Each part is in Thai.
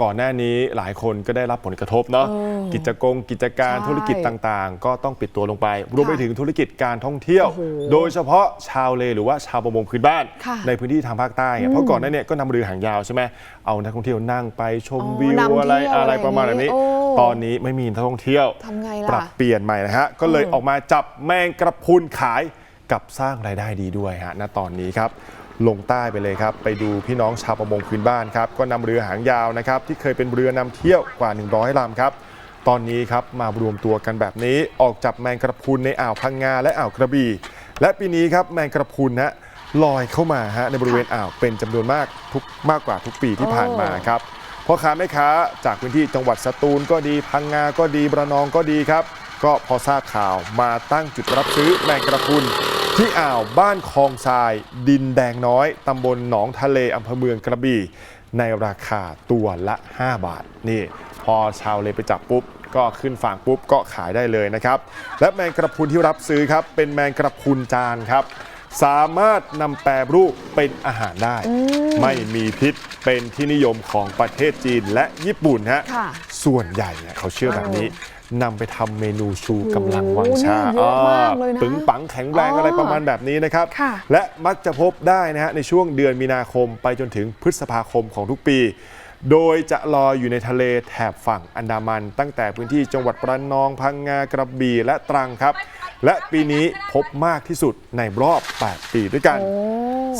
ก่อนหน้านี้หลายคนก็ได้รับผลกระทบเนาะเออกิจกงกิจการใช่ธุรกิจต่างๆ ก็ต้องปิดตัวลงไป รวมไปถึงธุรกิจการท่องเที่ยว โอ้โหโดยเฉพาะชาวเลหรือว่าชาวประมงพื้นบ้าน ค่ะ ในพื้นที่ทางภาคใต้ไงเพราะก่อนหน้าเนี้ก็นำเรือหางยาวใช่ไหมเอานักท่องเที่ยวนั่งไปชมอ๋อวิวนำอะไรเที่ยวอะไรอะไรประมาณแบบนี้อย่างนี้โอ้ตอนนี้ไม่มีนักท่องเที่ยว ทำไงปรัล่ะบเปลี่ยนใหม่นะฮะ ก็เลยอืมออกมาจับแมงกระพรุนขาย กับสร้างรายได้ดีด้วยฮะณตอนนี้ครับลงใต้ไปเลยครับ ไปดูพี่น้องชาวประมงพื้นบ้านครับ ก็นำเรือหางยาวนะครับ ที่เคยเป็นเรือนำเที่ยวกว่า 100ลำครับ ตอนนี้ครับมารวมตัวกันแบบนี้ออกจับแมงกระพรุนในอ่าวพังงาและอ่าวกระบี่ และปีนี้ครับแมงกระพรุนฮะลอยเข้ามาฮะในบริเวณอ่าวเป็นจำนวนมากทุกมากกว่าทุกปีที่ผ่านมาครับพ่อค้าแม่ค้าจากพื้นที่จังหวัดสตูลก็ดี พังงาก็ดีระนองก็ดีครับ ก็พอทราบข่าวมาตั้งจุดรับซื้อแมงกระพรุนที่อ่าวบ้านคลองทราย ดินแดงน้อยตำบลหนองทะเลอำเภอเมืองกระบี่ ในราคาตัวละ 5 บาทนี่ พอชาวเลไปจับปุ๊บ ก็ขึ้นฝั่งปุ๊บก็ขายได้เลยนะครับ และแมงกระพรุนที่รับซื้อครับ เป็นแมงกระพรุนจานครับ สามารถนำแปรรูปเป็นอาหารได้ ไม่มีพิษเป็นที่นิยมของประเทศจีนและญี่ปุ่นฮะค่ะส่วนใหญ่เนี่ยเขาเชื่อแบบนี้ นำไปทำเมนูชูกำลังวังชาโอ้โหเนี่ยเยอะมากเลยนะปึงปังแข็งแรงอ๋อออะไรประมาณแบบนี้นะครับ ค่ะ และมักจะพบได้นะฮะในช่วงเดือนมีนาคมไปจนถึงพฤษภาคมของทุกปี โดยจะลอยอยู่ในทะเลแถบฝั่งอันดามัน ตั้งแต่พื้นที่จังหวัดระนองพังงากระบี่และตรังครับ และปีนี้พบมากที่สุดในรอบ 8 ปีด้วยกันโอ้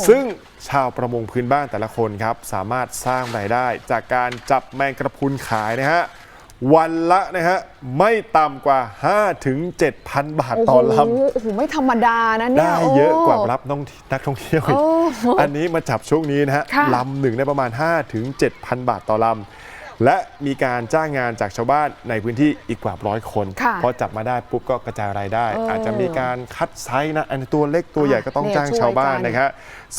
ซึ่งชาวประมงพื้นบ้านแต่ละคนครับ สามารถสร้างรายได้จากการจับแมงกระพรุนขายนะฮะ วันละนะฮะไม่ต่ำกว่า 5 ถึง 7,000 บาทต่อลโโหโอ้โหไม่ธรรมดานะำเนี่ยได้เยอะกว่ารับน้องนักท่องเที่ยวอีกโอ้อันนี้มาจับช่วงนี้นะฮะค่ะลำหนึ่งได้ประมาณ 5 ถึง 7,000 บาทต่อลำและมีการจ้างงานจากชาวบ้านในพื้นที่อีกกว่าร้อยคนค่ะพอจับมาได้ปุ๊บก็กระจายรายได้เออออาจจะมีการคัดไซส์นะอันตัวเล็กตัวใหญ่ก็ต้องเนี่ยจ้างช่วยชาวบ้านกันนะครับ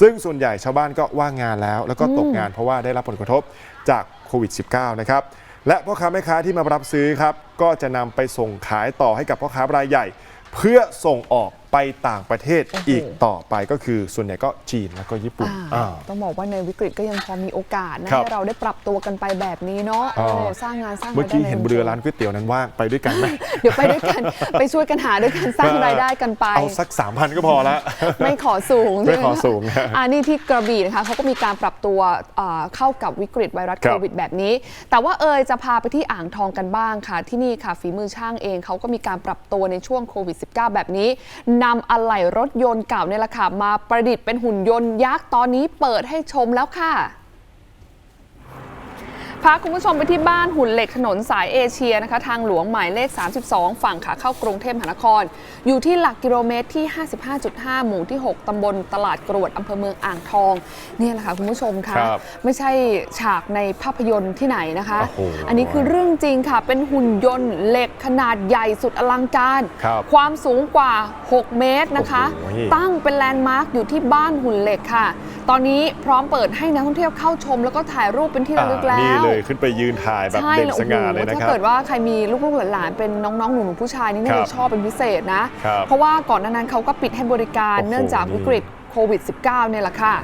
ซึ่งส่วนใหญ่ชาวบ้านก็ว่างงานแล้ว แล้วก็ตกงานเพราะว่าได้รับผลกระทบจากโควิด -19 นะครับ และพ่อค้าแม่ค้าที่มารับซื้อครับก็จะนำไปส่งขายต่อให้กับพ่อค้ารายใหญ่ เพื่อส่งออก ไปต่างประเทศโอ้โหอีกต่อไปก็คือส่วนใหญ่ก็จีนแล้วก็ญี่ปุ่นอ่าอ่าต้องบอกว่าในวิกฤตก็ยังพอมีโอกาสนะครับ ให้เราได้ปรับตัวกันไปแบบนี้เนาะอ่าโอ้สร้างงานสร้างเมื่อกี้รายได้เห็นเรือร้านก๋วยเตี๋ยวนั้นว่างไปด้วยกันไหม เดี๋ยวไปด้วยกัน ไปช่วยกันหาด้วยกันสร้างรายได้กันไป เอาสัก3,000ก็พอละ ไม่ขอสูงไม่ขอใช่หสูงนะอ่านี่ที่กระบี่นะคะเขาก็มีการปรับตัวเอ่อเข้ากับวิกฤตไวรัสครัโคบวิดแบบนี้ แต่ว่าเอยจะพาไปที่อ่างทองกันบ้างค่ะ ที่นี่ค่ะฝีมือช่างเองเขาก็มีการปรับตัวในช่วงโควิด -19 แบบนี้นำอะไหล่รถยนต์เก่าเนี่ยแหละค่ะมาประดิษฐ์เป็นหุ่นยนต์ยักษ์ตอนนี้เปิดให้ชมแล้วค่ะ พาคุณผู้ชมไปที่บ้านหุ่นเหล็กถนนสายเอเชียนะคะ ทางหลวงหมายเลข 32 ฝั่งขาเข้ากรุงเทพมหานคร อยู่ที่หลักกิโลเมตรที่ 55.5 หมู่ที่ 6 ตำบลตลาดกรวดอำเภอเมืองอ่างทองเนี่ยแหละค่ะคุณผู้ชมคะครับไม่ใช่ฉากในภาพยนตร์ที่ไหนนะคะ โอ้โหอันนี้คือเรื่องจริงค่ะ เป็นหุ่นยนต์เหล็กขนาดใหญ่สุดอลังการ ครับความสูงกว่า 6 เมตรนะคะ โอ้โห ตั้งเป็นแลนด์มาร์คอยู่ที่บ้านหุ่นเหล็กค่ะ ตอนนี้พร้อมเปิดให้นักท่องเที่ยวเข้าชม แล้วก็ถ่ายรูปเป็นที่ระลึกแล้นี่วเลยขึ้นไปยืนถ่ายแบบใช่เด่นแล้วสโอ้โหง่าเลยนะถ้าครับเกิดว่าใครมีลูกๆหลานๆเป็นน้องๆหนูๆผู้ชายนี่น่าครัจะบชอบเป็นพิเศษนะครับเพราะว่าก่อนหน้านั้นเขาก็ปิดให้บริการโอ้โหเนื่องจากวิกฤตโควิด -19 เนี่ยแหละค่ะ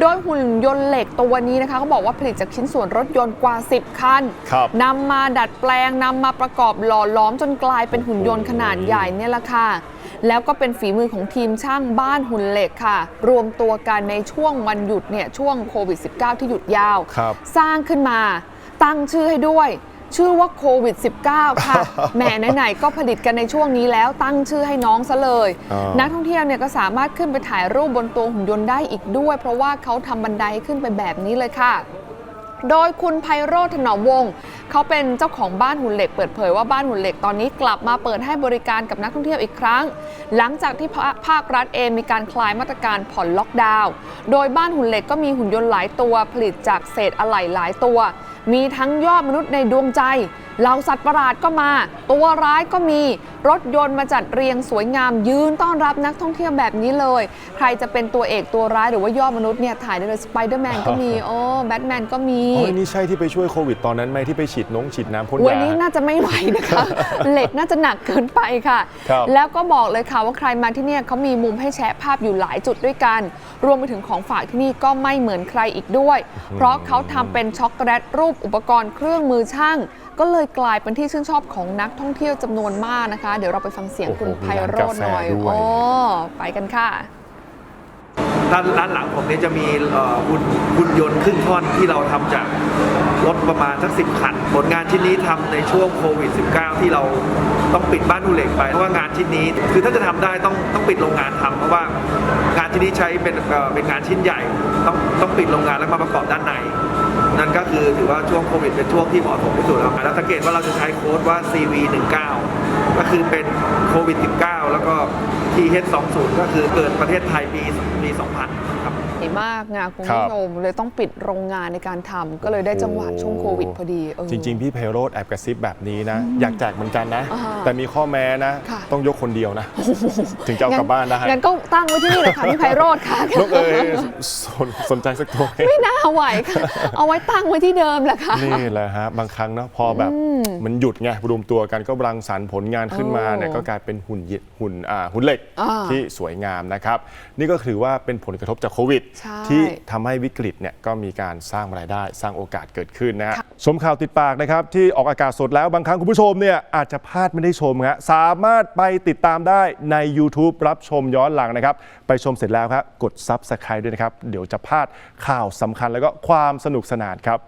โดยหุ่นยนต์เหล็กตัวนี้นะคะเขาบอกว่าผลิตจากชิ้นส่วนรถยนต์กว่า 10 คันครับนำมาดัดแปลงนำมาประกอบหล่อล้อมจนกลายเป็นหุ่นยนต์ขนาดใหญ่เนี่ยแหละค่ะ แล้วก็เป็นฝีมือของทีมช่างบ้านหุ่นเหล็กค่ะ รวมตัวกันในช่วงวันหยุดเนี่ยช่วงโควิด -19 ที่หยุดยาวครับสร้างขึ้นมาตั้งชื่อให้ด้วยชื่อว่าโควิด -19 ค่ะ แหมไหนๆก็ผลิตกันในช่วงนี้แล้วตั้งชื่อให้น้องซะเลยอ๋อนักท่องเที่ยวเนี่ยก็สามารถขึ้นไปถ่ายรูปบนตัวหุ่นยนต์ได้อีกด้วย เพราะว่าเขาทำบันไดขึ้นไปแบบนี้เลยค่ะ โดยคุณไพโรธถนอมวงศ์ เขาเป็นเจ้าของบ้านหุ่นเหล็กเปิดเผยว่าบ้านหุ่นเหล็กตอนนี้กลับมาเปิดให้บริการกับนักท่องเที่ยวอีกครั้ง หลังจากที่ภาภาครัฐเองมีการคลายมาตรการผ่อนล็อกดาวน์โดยบ้านหุ่นเหล็กก็มีหุ่นยนต์หลายตัวผลิตจากเศษอะไหล่หลายตัว มีทั้งยอดมนุษย์ในดวงใจ เหล่าสัตว์ประหลาดก็มา ตัวร้ายก็มีรถยนต์มาจัดเรียงสวยงามยืนต้อนรับนักท่องเที่ยวแบบนี้เลย ใครจะเป็นตัวเอกตัวร้ายหรือว่ายอดมนุษย์เนี่ยถ่ายได้เลยสไปเดอร์แมนก็มีโอ้แบทแมนก็มีอ๋อนี่ใช่ที่ไปช่วยโควิดตอนนั้นไหมที่ไปฉีดน้องฉีดน้ำพ่นวันยานี้น่าจะไม่ไหวนะคะ เหล็กน่าจะหนักเกินไปค่ะครับแล้วก็บอกเลยค่ะว่าใครมาที่เนี่ยเขามีมุมให้แชะภาพอยู่หลายจุดด้วยกัน รวมไปถึงของฝากที่นี่ก็ไม่เหมือนใครอีกด้วย เพราะเขาทำเป็นช็อกโกแลตรูปอุปกรณ์เครื่องมือช่าง ก็เลยกลายเป็นที่ชื่นชอบของนักท่องเที่ยวจำนวนมากนะคะ เดี๋ยวเราไปฟังเสียงคุณโอ้โหไพโรจน์หน่อยมีร้านกาแฟด้วยโอ้ไปกันค่ะด้านด้านหลังผมเนี่ยจะมีเอ่อหุ่นหุ่นยนต์ครึ่งท่อนที่เราทำจากรถประมาณสักสิบคัน ผลงานชิ้นนี้ทำในช่วงโควิด -19 ที่เราต้องปิดบ้านหูเหล็กไป เพราะว่างานชิ้นนี้คือถ้าจะทำได้ต้องต้องปิดโรงงานทำเพราะว่างานชิ้นนี้ใช้เป็นเอ่อเป็นงานชิ้นใหญ่ ต้องต้องปิดโรงงานแล้วมาประกอบด้านในนั่นก็คือ ถือว่าช่วงโควิดเป็นช่วงที่เหมาะสมที่สุดแล้วแล้วสังเกตว่าเราจะใช้โค้ดว่า CV19 ก็คือเป็นโควิด -19 แล้วก็ TH20 ก็คือเกิดประเทศไทยปีปี 2000 มากไงคุณครัผู้บชมเลยต้องปิดโรงงานในการทำก็เลยได้จังหวะช่วงโควิดพอดีเออ จริง ๆ พี่ไพโรธแอบกระซิบแบบนี้นะ อยากแจกเหมือนกันนะ อ่าแต่มีข้อแม้นะ ค่ะ ต้องยกคนเดียวนะ ถึงจะเอากลับบ้านได้ งั้นก็ตั้งไว้ที่นี่เลยค่ะพี่ไพโรธค่ะ นกเอ๋ยสนสนใจสักตัวไหมไม่น่าไหวค่ะ เอาไว้ตั้งไว้ที่เดิมแหละค่ะ นี่แหละฮะ บางครั้งเนาะพอแบบมันหยุดไงรวมตัวกันก็รังสรรค์ผลงานขึ้นมาเนี่ยโอ้ก็กลายเป็นหุ่นยิหุ่นอ่าหุ่นเหล็กอ่าที่สวยงามนะครับ นี่ก็ถือว่าเป็นผลกระทบจากโควิด ใช่ที่ทำให้วิกฤตเนี่ยก็มีการสร้างรายได้สร้างโอกาสเกิดขึ้นนะฮะชมข่าวติดปากนะครับที่ออกอากาศสดแล้วบางครั้งคุณผู้ชมเนี่ยอาจจะพลาดไม่ได้ชมฮะสามารถไปติดตามได้ใน YouTube รับชมย้อนหลังนะครับ ไปชมเสร็จแล้วครับกด Subscribe ด้วยนะครับ เดี๋ยวจะพลาดข่าวสำคัญแล้วก็ความสนุกสนานครับ